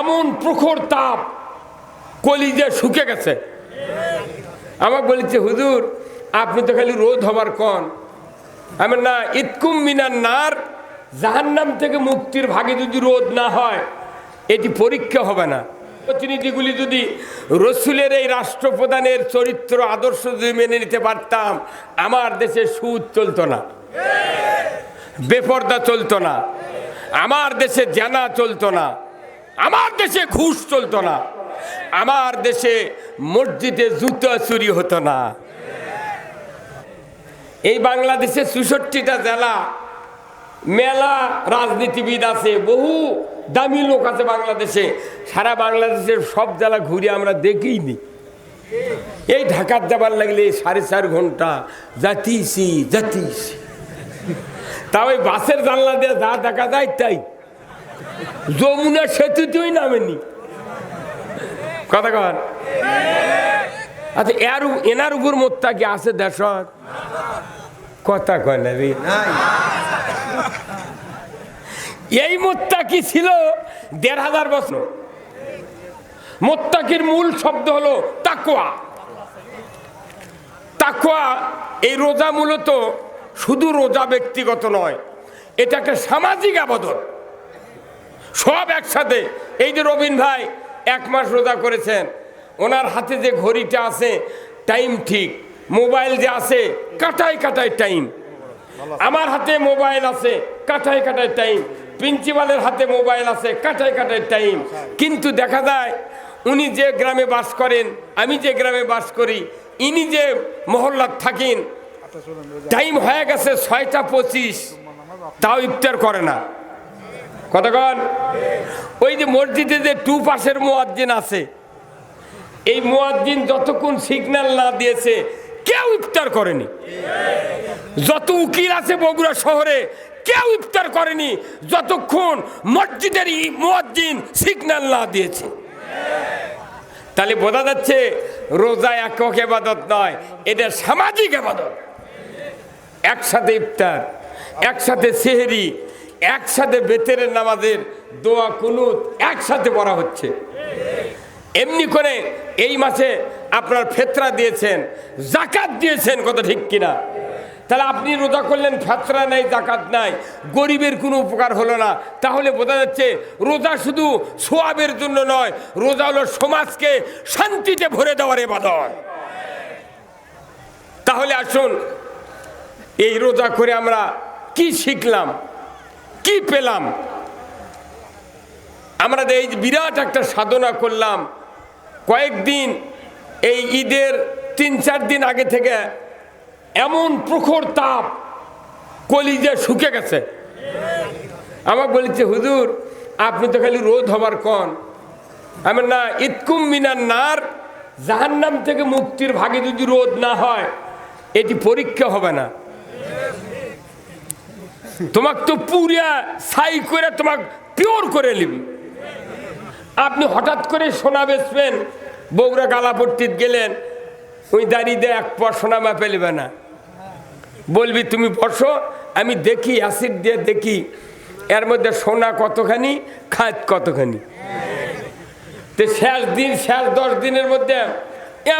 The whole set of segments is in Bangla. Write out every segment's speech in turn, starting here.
এমন প্রখর তাপ কলিজে শুকে গেছে। আমাকে বলেছে, হুজুর, আপনি তো খালি রোদ হবার কন। আমি না, ইতকুম মিনার নার, জাহান্নাম থেকে মুক্তির ভাগে যদি রোদ না হয়, এটি পরীক্ষা হবে না। প্রতিনিধিগুলি যদি রসুলের এই রাষ্ট্রপ্রধানের চরিত্র, আদর্শ যদি মেনে নিতে পারতাম, আমার দেশে সুদ চলতো না, বেপর্দা চলতো না, আমার দেশে জানা চলতো না। আমার দেশে ঘুষ চলতো না। আমার দেশে মসজিদে জুতো চুরি হতো না। এই বাংলাদেশে চৌষট্টিটা জেলা, মেলা রাজনীতিবিদ আছে, বহু দামি লোক আছে বাংলাদেশে। সারা বাংলাদেশের সব জেলা ঘুরে আমরা দেখিনি। এই ঢাকার যাবার লাগলে সাড়ে চার ঘণ্টা যাতিছি যাতিছি তা ওই বাসের জানলা দিয়ে যা দেখা যায় তাই। যমুনা সেতুতেই নামেনি কথা কর আচ্ছা এর এনার উপর মোত্তা কি আছে দেশ কথা কয় না এই মোত্তা কি ছিল দেড় হাজার বছর? মোত্তাকির মূল শব্দ হলো তাকুয়া তাকুয়া এই রোজা মূলত শুধু রোজা ব্যক্তিগত নয় এটা একটা সামাজিক আবদন। সব একসাথে। এই যে রবিন ভাই এক মাস রোজা করেছেন ওনার হাতে যে ঘড়িটা আছে টাইম ঠিক। মোবাইল যে আছে কাটাই কাটাই টাইম। আমার হাতে মোবাইল আছে কাটাই কাটাই টাইম। প্রিন্সিপালের হাতে মোবাইল আছে কাটাই কাটাই টাইম। কিন্তু দেখা যায় উনি যে গ্রামে বাস করেন আমি যে গ্রামে বাস করি ইনি যে মহল্লার থাকেন টাইম হয়ে গেছে ছয়টা পঁচিশ। তাও ইফতার করে না। কতক্ষণ? ওই যে মসজিদে যে টু পাশের মোয়াজ্জিন আছে, এই মোয়াজ্জিন যতক্ষণ সিগন্যাল না দিয়েছে, কেউ ইফতার করেনি। যত উকিল আছে বগুড়া শহরে, কেউ ইফতার করেনি, যতক্ষণ মসজিদের মুয়াজ্জিন সিগন্যাল না দিয়েছে। তাহলে বোঝা যাচ্ছে, রোজা একক এবাদত নয়, এটা সামাজিক এবাদত একসাথে ইফতার, একসাথে সেহেরি একসাথে বেতেরের নামাজের দোয়া কুনুত একসাথে পড়া হচ্ছে। এমনি করে এই মাসে আপনার ফেতরা দিয়েছেন, জাকাত দিয়েছেন কত ঠিক কিনা? তাহলে আপনি রোজা করলেন, ফেতরা নাই, জাকাত নাই, গরিবের কোনো উপকার হলো না। তাহলে বোঝা যাচ্ছে রোজা শুধু সোয়াবের জন্য নয়, রোজা হলো সমাজকে শান্তিতে ভরে দেওয়ার এবাদত তাহলে আসুন, এই রোজা করে আমরা কি শিখলাম? কি পেলাম? আমরা এই বিরাট একটা সাধনা করলাম। কয়েকদিন এই ঈদের তিন, চার দিন আগে থেকে এমন প্রখর তাপ কলিজে শুকে গেছে। আমাকে বলেছে, হুজুর, আপনি তো খালি রোদ হবার কন। আমার না ইতকুম মিনার নার, জাহান্নাম থেকে মুক্তির ভাগে যদি রোদ না হয়, এটি পরীক্ষা হবে না। তোমাকে তো পুরিয়া সাই করে তোমাকে পিওর করে নিবি। আপনি হঠাৎ করে সোনা বেচবেন বগুড়া গালাপট্টিত গেলেন, ওই দাঁড়িয়ে দিয়ে এক পর সোনা মাপে নেবে না। বলবি, তুমি বসো, আমি দেখি, অ্যাসিড দিয়ে দেখি, এর মধ্যে সোনা কতখানি খাত কতখানি। তো শেষ দিন, শেষ দশ দিনের মধ্যে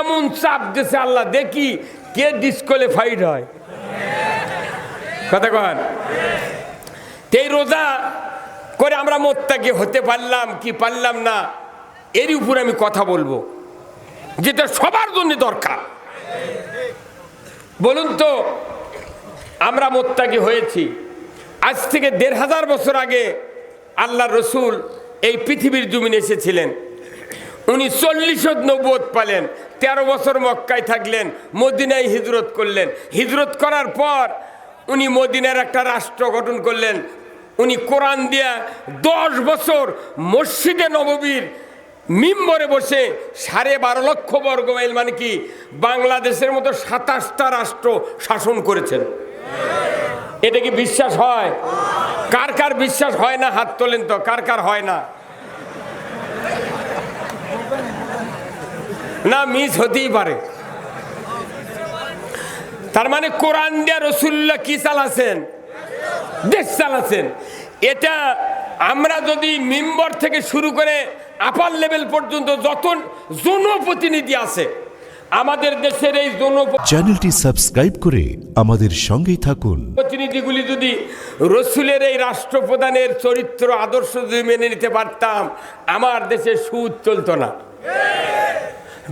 এমন চাপ দিয়েছে আল্লাহ, দেখি কে ডিসকোয়ালিফাইড হয়। কথা কন এই রোজা করে আমরা মোত্তাকি হতে পারলাম কি পারলাম না, এরই উপর আমি কথা বলব, যেটা সবার জন্য দরকার। বলুন তো, আমরা মোত্তাকি হয়েছি, আজ থেকে দেড় হাজার বছর আগে আল্লাহ রসুল এই পৃথিবীর জমিনে এসেছিলেন। উনি চল্লিশ নব্বত পালেন, তেরো বছর মক্কায় থাকলেন, মদিনায় হিজরত করলেন। হিজরত করার পর উনি মদিনার একটা রাষ্ট্র গঠন করলেন। উনি কোরআন দিয়া দশ বছর মসজিদে নববীর মিম্বরে বসে সাড়ে বারো লক্ষ বর্গ মাইল মানে কি বাংলাদেশের মতো সাতাশটা রাষ্ট্র শাসন করেছেন। এটা কি বিশ্বাস হয়? কার কার বিশ্বাস হয় না? হাত তোলেন তো, কার কার হয় না? না, মিস হতেই পারে। তার মানে কোরআন দিয়া রসুল্লাহ কি চালাছেন? দেশ চালাছেন। এটা আমরা যদি মেম্বার থেকে শুরু করে আপার লেভেল পর্যন্ত যত জনপ্রতিনিধি আছে আমাদের দেশের এই জনপ্রতিনিধি চ্যানেলটি সাবস্ক্রাইব করে আমাদের সঙ্গেই থাকুন। প্রতিনিধিগুলি যদি রসুলের এই রাষ্ট্রপ্রধানের চরিত্র আদর্শ যদি মেনে নিতে পারতাম আমার দেশে সুদ চলতো না।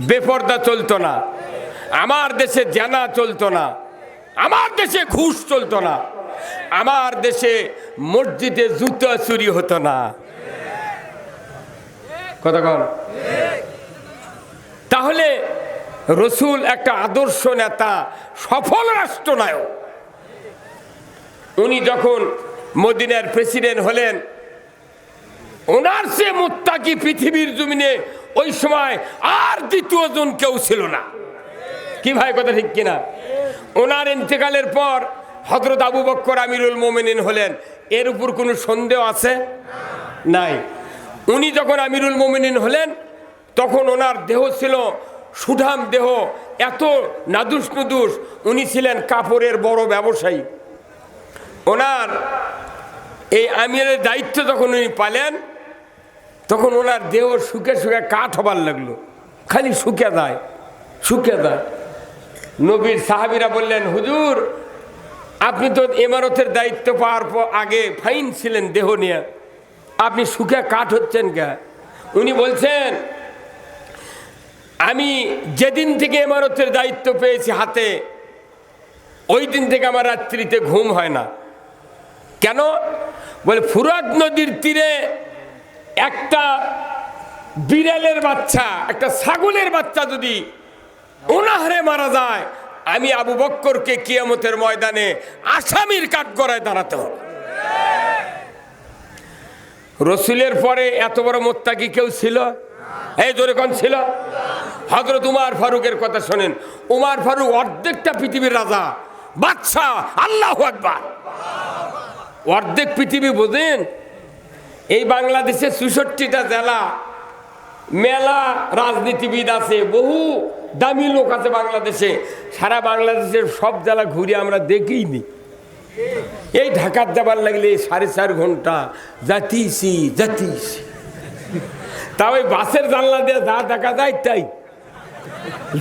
বেপর্দা চলতো না। আমার দেশে জানা চলতো না। আমার দেশে ঘুষ চলতো না। আমার দেশে মসজিদে জুতো চুরি হতো না। কন। তাহলে রসুল একটা আদর্শ নেতা, সফল রাষ্ট্রনায়ক। উনি যখন মদিনার প্রেসিডেন্ট হলেন, ওনার সে মুত্তাকি পৃথিবীর জমিনে ওই সময় আর দ্বিতীয় জন কেউ ছিল না। কি ভাই কথা ঠিক কিনা? ওনার ইন্তেকালের পর হজরত আবু বক্কর আমিরুল মোমেনিন হলেন। এর উপর কোনো সন্দেহ আছে? নাই। উনি যখন আমিরুল মোমিনিন হলেন, তখন ওনার দেহ ছিল সুঠাম দেহ, এত নাদুস নুদুস। উনি ছিলেন কাপড়ের বড় ব্যবসায়ী। ওনার এই আমিরের দায়িত্ব যখন উনি পালেন, তখন ওনার দেহ শুকে শুকে কাঠ হবার লাগল। খালি শুকে দেয় শুকে দেয় নবীর সাহাবিরা বললেন, হুজুর, আপনি তো এমারতের দায়িত্ব পাওয়ার পর আগে ফাইন ছিলেন দেহ নিয়ে। আপনি সুখে কাঠ হচ্ছেন কে? উনি বলছেন, আমি যেদিন থেকে এমারতের দায়িত্ব পেয়েছি হাতে, ওই দিন থেকে আমার রাত্রিতে ঘুম হয় না। কেন? বলে ফুরাত নদীর তীরে একটা বিড়ালের বাচ্চা, একটা ছাগলের বাচ্চা যদি অনাহারে মারা যায়। আমি আবু বক্করকে কিয়ামতের ময়দানে আসামির কাঠগড়ায় দাঁড়াতে হবে। রসুলের পরে এত বড় মোত্তাকি কেউ ছিল? এই জোরে কোন ছিল? হজরত উমার ফারুকের কথা শোনেন। উমার ফারুক অর্ধেকটা পৃথিবীর রাজা। বাদশাহ, আল্লাহ আকবার। অর্ধেক পৃথিবী বোঝেন? এই বাংলাদেশের চৌষট্টিটা জেলা মেলা রাজনীতিবিদ আছে, বহু দামি লোক আছে বাংলাদেশে। সারা বাংলাদেশের সব জেলা ঘুরে আমরা দেখিনি। এই ঢাকার যাবার লাগলে সাড়ে চার ঘণ্টা যাতিছি যাতিছি তা ওই বাসের জানলা দিয়ে যা দেখা যায় তাই।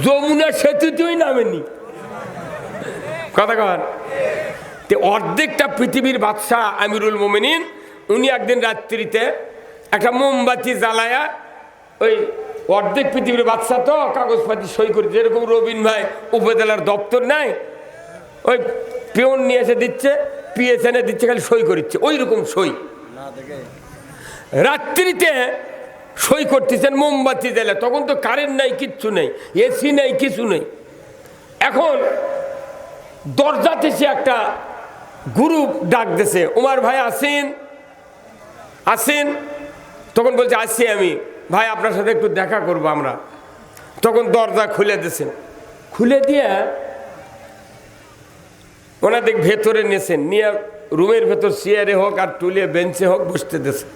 যমুনা সেতুতেই নামেনি। কথা তে অর্ধেকটা পৃথিবীর বাদশাহ আমিরুল মোমিনিন, উনি একদিন রাত্রিতে একটা মোমবাতি জ্বালায়া ওই অর্ধেক পৃথিবীর বাদশা তো কাগজপাতি সই করে। যেরকম রবিন ভাই উপজেলার দপ্তর নাই ওই পিওন নিয়ে এসে দিচ্ছে পিএসএনে দিচ্ছে খালি সই করিচ্ছে ওই রকম সই রাত্রিতে সই করতেছেন মোমবাতি জ্বালা তখন তো কারেন্ট নাই কিচ্ছু নেই এসি নেই কিছু নেই। এখন দরজাতে সে একটা গ্রুপ ডাক দিছে উমার ভাই আসেন? আসেন তখন বলছে আসছি আমি। ভাই, আপনার সাথে একটু দেখা করব আমরা। তখন দরজা খুলে দিয়েছেন। খুলে দিয়ে ওনাদের ভেতরে নেছেন নিয়ে রুমের ভেতর চেয়ারে হোক আর টুলে বেঞ্চে হোক বসতে দিয়েছেন।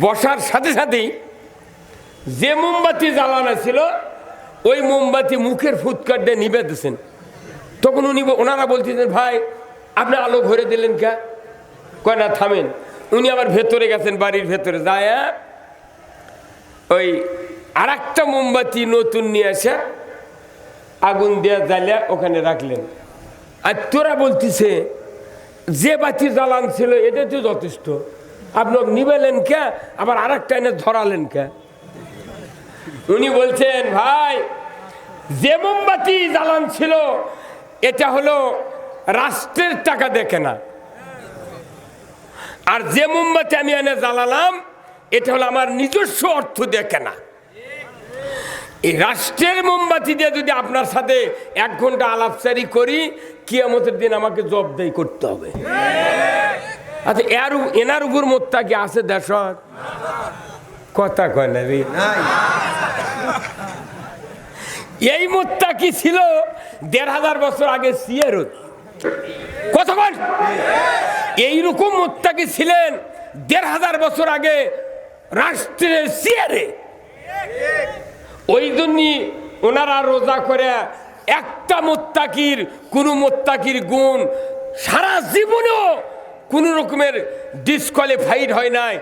বসার সাথে সাথেই যে মোমবাতি জ্বালানো ছিল, ওই মোমবাতি মুখের ফুৎকার দিয়ে নিবে দিয়েছেন। তখন উনি ওনারা বলতেছেন, ভাই, আপনি আলো ভরে দিলেন কে? কয়, না, থামেন। উনি আবার ভেতরে গেছেন, বাড়ির ভেতরে। যায় ওই আর একটা মোমবাতি নতুন নিয়ে এসে আগুন দিয়ে জ্বালিয়া ওখানে রাখলেন। আর তোরা বলতিছে যে বাতি জ্বালান ছিল এটা তো যথেষ্ট। আপনি নিবেলেন কে? আবার আর একটা এনে ধরালেন কে? উনি বলছেন, ভাই, যে মোমবাতি জ্বালান ছিল, এটা হলো রাষ্ট্রের টাকা দেখে না। আর যে মোমবাতি আমি এনে জ্বালালাম এটা হলো আমার নিজস্ব অর্থ দেখে না এই রাষ্ট্রের মোমবাতি দিয়ে যদি আপনার সাথে এক ঘণ্টা আলাপচারি করি কিয়ামতের দিন আমাকে জবদাই করতে হবে। আচ্ছা এর এনার উপর মোত্তা কি আছে দেশ কথা কয় না রে। এই মোত্তা কি ছিল? দেড় হাজার বছর আগে সিয়ারত। কথা বল। এইরকম মোত্তাকি ছিলেন? দেড় হাজার বছর আগে রাষ্ট্রের সিয়ারে। ওই জন্যই ওনারা রোজা করে একটা মোত্তাকির, কোনো মোত্তাকির গুণ সারা জীবনেও কোনো রকমের ডিসকোয়ালিফাইড হয় নাই।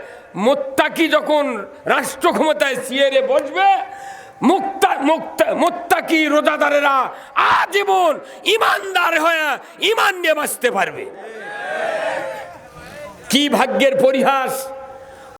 মোত্তাকি যখন রাষ্ট্র ক্ষমতায় সিয়ারে বসবে মোত্তাকি রোজাদারেরা আজীবন ইমানদার হয়ে ইমান নিয়ে বাঁচতে পারবে। কি ভাগ্যের পরিহাস?